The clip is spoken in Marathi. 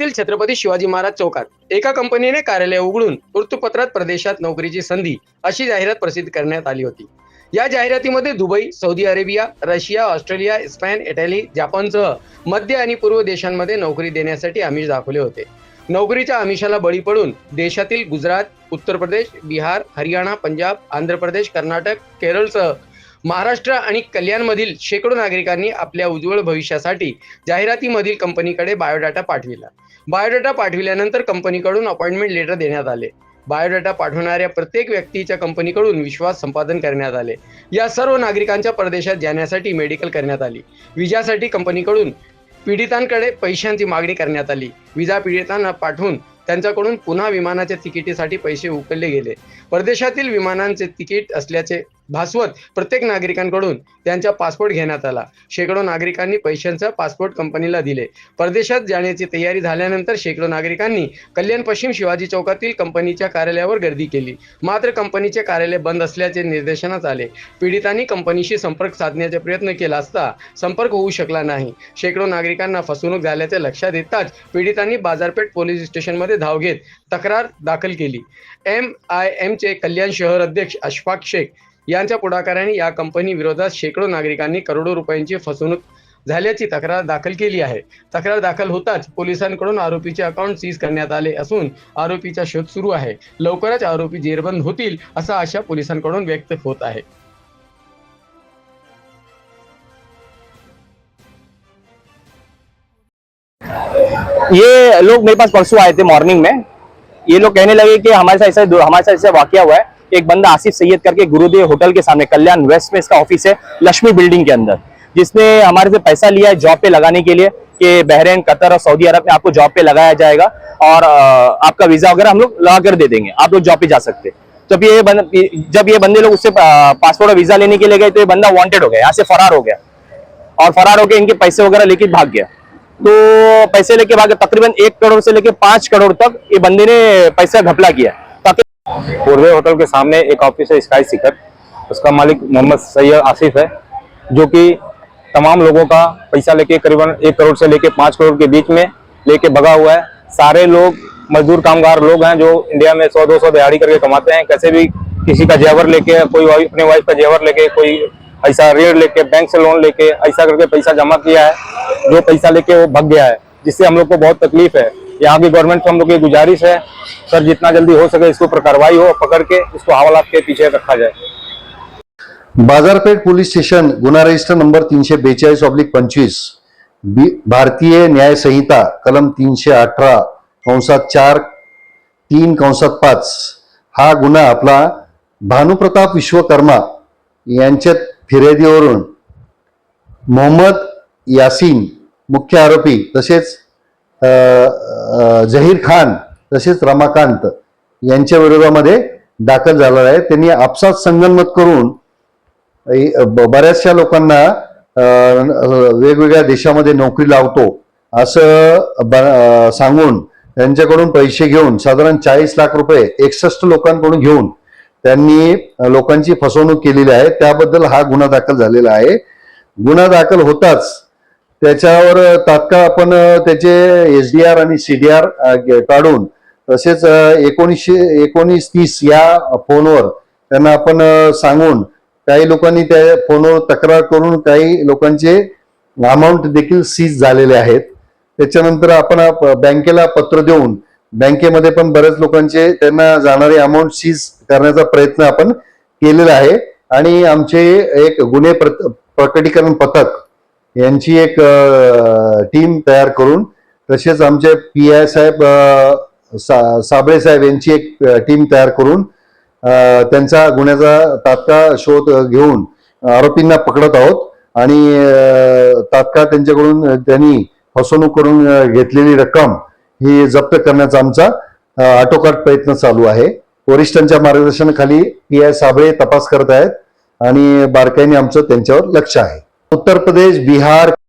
मुंबईतील छत्रपती शिवाजी महाराज चौकात एका कंपनीने कार्यालय उघडून वृत्तपत्रात प्रदेशात नोकरीची संधी अशी जाहिरात प्रसिद्ध करण्यात आली होती. या जाहिरातीमध्ये Dubai Saudi Arabia Russia Australia Spain Italy जपानसह मध्य आणि पूर्व देशांमध्ये नोकरी देण्यासाठी आमिष दाखवले होते. नोकरीच्या आमिषाला बळी पडून देशातील गुजरात उत्तर प्रदेश बिहार हरियाणा पंजाब आंध्र प्रदेश कर्नाटक केरळसह महाराष्ट्र आणि कल्याणमधील शेकडो नागरिकांनी आपल्या उज्ज्वल भविष्यासाठी जाहिरातीमधील कंपनीकडे बायोडाटा पाठविला. बायोडाटा पाठविल्यानंतर कंपनीकडून अपॉइंटमेंट लेटर देण्यात आले. बायोडाटा पाठवणाऱ्या प्रत्येक व्यक्तीच्या कंपनीकडून विश्वास संपादन करण्यात आले. या सर्व नागरिकांच्या परदेशात जाण्यासाठी मेडिकल करण्यात आली. विजासाठी कंपनीकडून पीडितांकडे पैशांची मागणी करण्यात आली. विजा पीडितांना पाठवून त्यांच्याकडून पुन्हा विमानाच्या तिकिटीसाठी पैसे उकलले गेले. परदेशातील विमानांचे तिकीट असल्याचे भासवत प्रत्येक नागरिकांकडून त्यांचा पासपोर्ट घेण्यात आला. शेकडो नागरिकांनी पैशांचा पासपोर्ट कंपनीला दिले. परदेशात जाण्याची तयारी झाल्यानंतर शेकडो नागरिकांनी कल्याण पश्चिम शिवाजी चौकातील कंपनीच्या कार्यालयावर गर्दी केली. मात्र कंपनीचे कार्यालय बंद असल्याचे निर्देशनात आले. पीडितांनी कंपनीशी संपर्क साधण्याचा प्रयत्न केला असता संपर्क होऊ शकला नाही. शेकडो नागरिकांना फसवणूक झाल्याचे लक्षात येताच पीडितांनी बाजारपेठ पोलीस स्टेशनमध्ये धाव घेत तक्रार दाखल केली. एम आय एमचे कल्याण शहर अध्यक्ष अशफाक शेख यांच्या पुढाकाराने या कंपनी विरोधात शेकडो नागरिकांनी करोडो रुपयांची फसवणूक झाल्याची तक्रार दाखल केली आहे. तक्रार दाखल होताच पोलिसांकडून आरोपीचे अकाउंट सीज करण्यात आले असून आरोपीचा शोध सुरू आहे. लवकरच आरोपी जेरबंद होतील असा आशा पोलिसांकडून व्यक्त होत आहे. ये लोग मेरे पास परसों आए थे मॉर्निंग में. ये लोग कहने लगे कि हमारे साथ ऐसा हमारे साथ ऐसा वाक्य हुआ है। एक बंदा आसिफ सैयद करके गुरुदेव होटल के सामने, कल्याण वेस्ट में इसका ऑफ़िस है, लक्ष्मी बिल्डिंग के अंदर। जिसने हमारे से पैसा लिया है जॉब पे लगाने के लिए कि बहरीन, कतर और सऊदी अरब में आपको जॉब पे लगाया जाएगा और आपका वीज़ा वगैरह हम लोग लगा कर दे देंगे। आप लोग जॉब पे जा सकते जब ये जब ये बंदे लोग उससे पासपोर्ट और वीज़ा लेने के लिए गए तो ये बंदा वांटेड हो गया, यहाँ से फरार हो गया। और फरार होकर इनके पैसे वगैरह लेके भाग गया। तो पैसे लेके भागे तकरीबन एक करोड़ से लेके पाँच करोड़ तक ये बंदे ने पैसा घपला किया। पूर्वे होटल के सामने एक ऑफ़िस है स्काई सिकर उसका मालिक मोहम्मद सैयद आसिफ है, जो कि तमाम लोगों का पैसा लेके करीबन एक करोड़ से लेके पाँच करोड़ के बीच में लेके भगा हुआ है। सारे लोग, मजदूर कामगार लोग हैं जो इंडिया में सौ, दो सौ दिहाड़ी करके कमाते हैं। कैसे भी किसी का जेवर लेके, कोई अपने वाइफ का जेवर लेके, कोई ऐसा ऋण लेके बैंक से लोन लेके, ऐसा करके पैसा जमा किया है, जो पैसा लेके वो भग गया है, जिससे हम लोग को बहुत तकलीफ़ है। यहाँ की गवर्नमेंट से हम लोग की गुजारिश है, सर जितना जल्दी हो सके इसके ऊपर कार्रवाई हो, पकड़ के इसको हवालात के पीछे रखा जाए। बाजारपेठ पोलीस स्टेशन गुन्हा रजिस्टर नंबर तीनशे बेचाळीस ऑब्लिक पंचवीस भारतीय न्याय संहिता, कलम तीनशे अठरा कंसात चार, तीन कंसात पाच, हा गुन्हा आपला भानुप्रताप विश्वकर्मा फिर्यादीवरून मोहम्मद यासीन, मुख्य आरोपी, तसेच जहीर खान तसेच रमाकांत यांच्या विरोधामध्ये दाखल झालेला आहे. त्यांनी आपसात संगनमत करून ब- बऱ्याचशा लोकांना वेगवेगळ्या देशामध्ये नोकरी लावतो असं ब- सांगून त्यांच्याकडून पैसे घेऊन साधारण चाळीस लाख रुपये एकसष्ट लोकांकडून घेऊन त्यांनी लोकांची फसवणूक केलेली आहे. त्याबद्दल हा गुन्हा दाखल झालेला आहे. गुन्हा दाखल होताच त्याच्यावर तात्काळ आपण त्याचे एस डी आर आणि सी डी आर काढून तसेच एकोणीसशे एकोणीस तीस या फोनवर त्यांना आपण सांगून काही लोकांनी त्या फोनवर तक्रार करून काही लोकांचे अमाऊंट देखील सीज झालेले आहेत. त्याच्यानंतर आपण बँकेला पत्र देऊन बँकेमध्ये पण बऱ्याच लोकांचे त्यांना जाणारे अमाऊंट सीज करण्याचा प्रयत्न आपण केलेला आहे. आणि आमचे एक गुन्हे प्र प्रकटीकरण पथक यांची एक टीम तयार करून तसेच आमचे पी आय साहेब सा- साबळे साहेब यांची एक टीम तयार करून त्यांचा गुन्ह्याचा तात्काळ शोध घेऊन आरोपींना पकडत आहोत. आणि तात्काळ त्यांच्याकडून त्यांनी फसवणूक करून घेतलेली रक्कम ही जप्त करण्याचा आमचा आटोकाट प्रयत्न चालू आहे. वरिष्ठांच्या मार्गदर्शनाखाली पी आय साबळे तपास करत आहेत आणि बारकाईने आमचं त्यांच्यावर लक्ष आहे. उत्तर प्रदेश बिहार